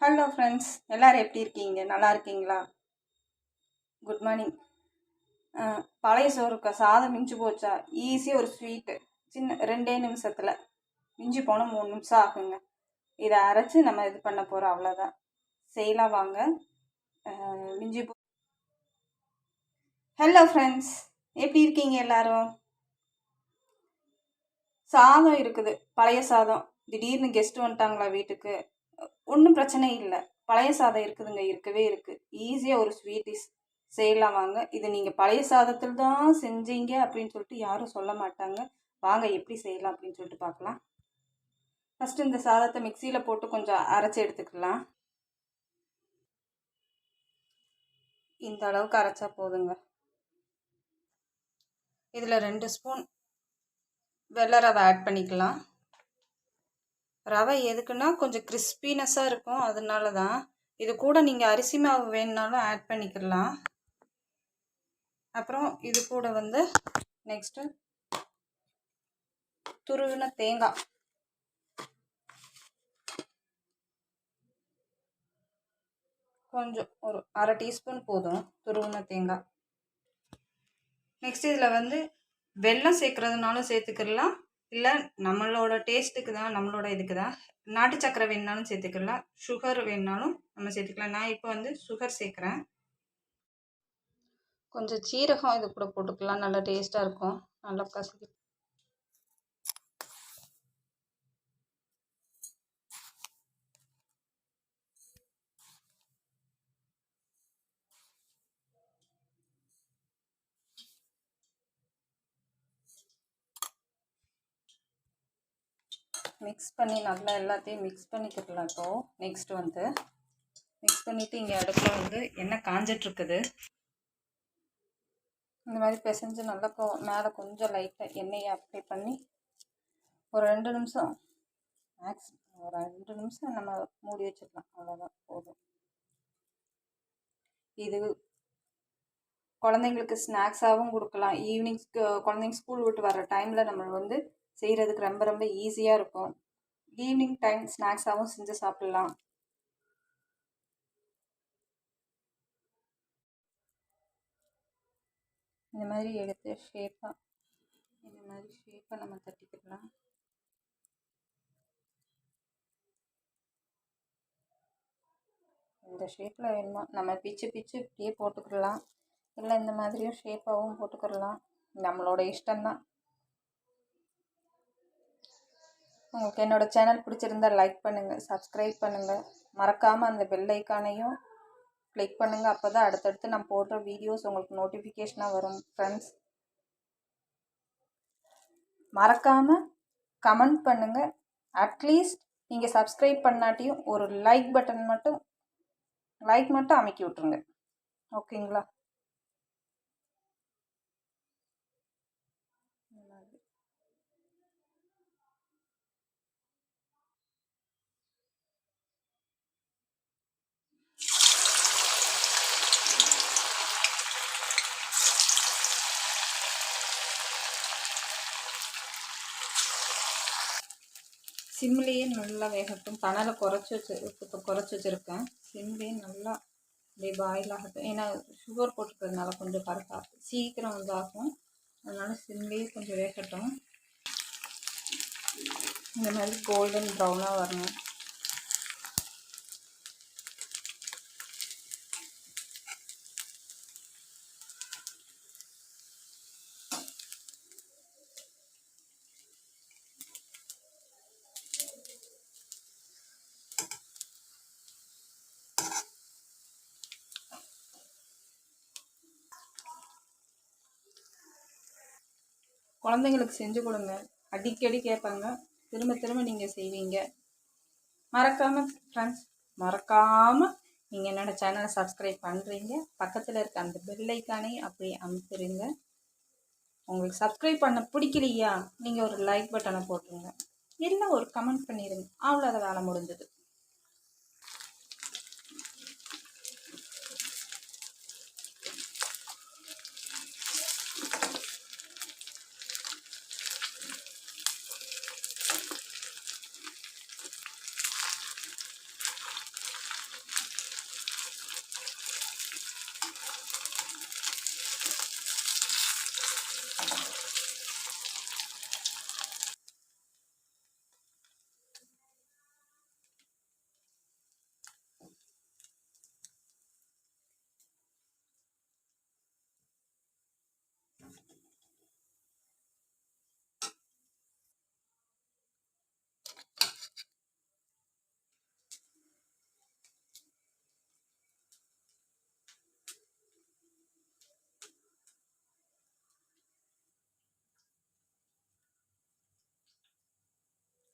Hello friends எல்லோரும் எப்படி இருக்கீங்க? நல்லா இருக்கீங்களா? குட் மார்னிங் பழைய சோறுக்கா சாதம் மிஞ்சி போச்சா? ஈஸியாக ஒரு ஸ்வீட்டு சின்ன ரெண்டே நிமிஷத்தில். மிஞ்சி போனால் மூணு நிமிஷம் ஆகுங்க. இதை அரைச்சி நம்ம இது பண்ண போகிறோம் அவ்வளோதான் செய்யலாம் வாங்க. மிஞ்சி போ ஹலோ ஃப்ரெண்ட்ஸ் எப்படி இருக்கீங்க எல்லாரும்? சாதம் இருக்குது. பழைய சாதம். திடீர்னு கெஸ்ட் வந்துட்டாங்களா வீட்டுக்கு? ஒன்றும் பிரச்சனை இல்லை. பழைய சாதம் இருக்குதுங்க இருக்கவே இருக்குது ஈஸியாக ஒரு ஸ்வீட் டிஷ் செய்யலாம் வாங்க. இது நீங்கள் பழைய சாதத்தில் தான் செஞ்சீங்க அப்படின்னு சொல்லிட்டு யாரும் சொல்ல மாட்டாங்க. வாங்க எப்படி செய்யலாம் அப்படின்னு சொல்லிட்டு பார்க்கலாம். ஃபஸ்ட்டு இந்த சாதத்தை மிக்சியில் போட்டு கொஞ்சம் அரைச்சி எடுத்துக்கலாம். இந்த அளவுக்கு அரைச்சா போதுங்க. இதில் ரெண்டு ஸ்பூன் வெள்ளை ரவை ஆட் பண்ணிக்கலாம். ரவை எதுக்குன்னா கொஞ்சம் கிறிஸ்பினஸ்ஸாக இருக்கும். அதனால தான் இது கூட நீங்கள் அரிசி மாவு வேணுனாலும் ஆட் பண்ணிக்கலாம். அப்புறம் இது கூட வந்து நெக்ஸ்ட்டு துருவின தேங்காய். கொஞ்சம் ஒரு அரை டீஸ்பூன் போதும் துருவின தேங்காய். நெக்ஸ்ட் இதில் வந்து வெல்லம் சேர்க்குறதுனாலும் சேர்த்துக்கிடலாம் இல்லை நம்மளோட டேஸ்ட்டுக்கு தான் நம்மளோட இதுக்கு தான். நாட்டு சக்கரை வேணுனாலும் சேர்த்துக்கலாம். சுகர் வேணுனாலும் நம்ம சேர்த்துக்கலாம். நான் இப்போ வந்து சுகர் சேர்க்குறேன். கொஞ்சம் சீரகம் இது கூட போட்டுக்கலாம். நல்லா டேஸ்ட்டாக இருக்கும். நல்லா கசக்கி மிக்ஸ் பண்ணி நல்லா எல்லாத்தையும் மிக்ஸ் பண்ணிக்கிடலாம் இப்போது நெக்ஸ்ட் வந்து மிக்ஸ் பண்ணிவிட்டு இங்கே அடுப்பில் வந்து எண்ணெய் காஞ்சிட்ருக்குது இந்த மாதிரி பிசைஞ்சு நல்லா கொ மேலே கொஞ்சம் லைட்டாக எண்ணெயை அப்ளை பண்ணி ஒரு ரெண்டு நிமிஷம் மேக்ஸ் ஒரு ரெண்டு நிமிஷம் நம்ம மூடி வச்சுக்கலாம் அவ்வளோதான் போதும். இது குழந்தைங்களுக்கு ஸ்நாக்ஸாகவும் கொடுக்கலாம். ஈவினிங் குழந்தைங்க ஸ்கூல் விட்டு வர டைமில் நம்ம வந்து செய்கிறதுக்கு ரொம்ப ரொம்ப ஈஸியாக இருக்கும். ஈவினிங் டைம் ஸ்நாக்ஸாகவும் செஞ்சு சாப்பிட்லாம். இந்த மாதிரி எடுத்து ஷேப்பாக இந்த மாதிரி ஷேப்பாக நம்ம தட்டிக்கலாம். இந்த ஷேப்பில் வேணுமோ? நம்ம பிச்சு பிச்சு இப்படியே போட்டுக்கிடலாம். இல்லை இந்த மாதிரியும் ஷேப்பாகவும் போட்டுக்கிடலாம். நம்மளோட இஷ்டம்தான். உங்களுக்கு என்னோடய சேனல் பிடிச்சிருந்தா லைக் பண்ணுங்கள் சப்ஸ்கிரைப் பண்ணுங்கள் மறக்காமல் அந்த பெல் ஐக்கானையும் கிளிக் பண்ணுங்கள் அப்போ தான் அடுத்தடுத்து நான் போடுற வீடியோஸ் உங்களுக்கு நோட்டிஃபிகேஷனாக வரும் ஃப்ரெண்ட்ஸ் மறக்காமல் கமெண்ட் பண்ணுங்கள் அட்லீஸ்ட் நீங்கள் சப்ஸ்கிரைப் பண்ணாட்டியும் ஒரு லைக் பட்டன் மட்டும் லைக் மட்டும் அமைக்கி விட்ருங்க ஓகேங்களா சிம்லேயே நல்லா வேகட்டும். கனலை குறைச்சி வச்சு இப்போ குறைச்சி வச்சுருக்கேன். சிம்லேயே நல்லா அப்படியே பாயில் ஆகட்டும். ஏன்னா சுகர் போட்டுக்கிறதுனால கொஞ்சம் கரெக்டாக சீக்கிரம் வந்து ஆகும் அதனால் சிம்லேயே கொஞ்சம் வேகட்டும். இந்த மாதிரி கோல்டன் ப்ரௌனாக வரணும். குழந்தைங்களுக்கு செஞ்சு கொடுங்க. அடிக்கடி கேட்பாங்க. திரும்ப திரும்ப நீங்கள் செய்வீங்க. மறக்காமல் ஃப்ரெண்ட்ஸ் மறக்காமல் நீங்கள் என்னோடய சேனலை சப்ஸ்கிரைப் பண்ணுறீங்க பக்கத்தில் இருக்க அந்த பெல்லைக்கானே அப்படியே அமுத்துறீங்க உங்களுக்கு சப்ஸ்கிரைப் பண்ண பிடிக்கலையா? நீங்கள் ஒரு லைக் பட்டனை போட்டுருங்க. இல்லை ஒரு கமெண்ட் பண்ணிடுங்க அவ்வளோதான் வேலை முடிஞ்சது.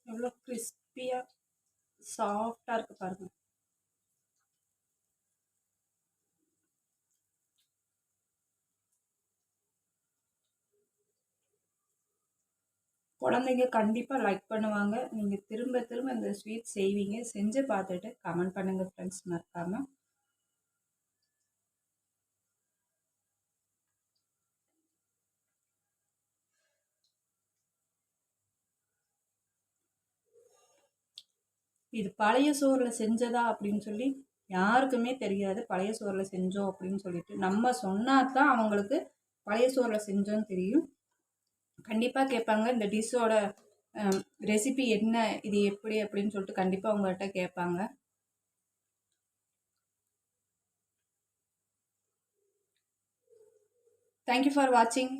எவ்வளோ கிறிஸ்பியாக சாஃப்டாக இருக்குது பாருங்கள் குழந்தைங்க கண்டிப்பாக லைக் பண்ணுவாங்க. நீங்கள் திரும்ப திரும்ப இந்த ஸ்வீட் செய்வீங்க. செஞ்சு பார்த்துட்டு கமெண்ட் பண்ணுங்கள் ஃப்ரெண்ட்ஸ் மறக்காமல் இது பழைய சோறில் செஞ்சதா அப்படின்னு சொல்லி யாருக்குமே தெரியாது. பழைய சோறில் செஞ்சோம் அப்படின்னு சொல்லிட்டு நம்ம சொன்னால் தான் அவங்களுக்கு பழைய சோறில் செஞ்சோன்னு தெரியும். கண்டிப்பாக கேட்பாங்க. இந்த டிஷ்ஷோட ரெசிபி என்ன இது எப்படி அப்படின்னு சொல்லிட்டு கண்டிப்பாக அவங்கள்ட்ட கேட்பாங்க. தேங்க்யூ ஃபார் வாட்சிங்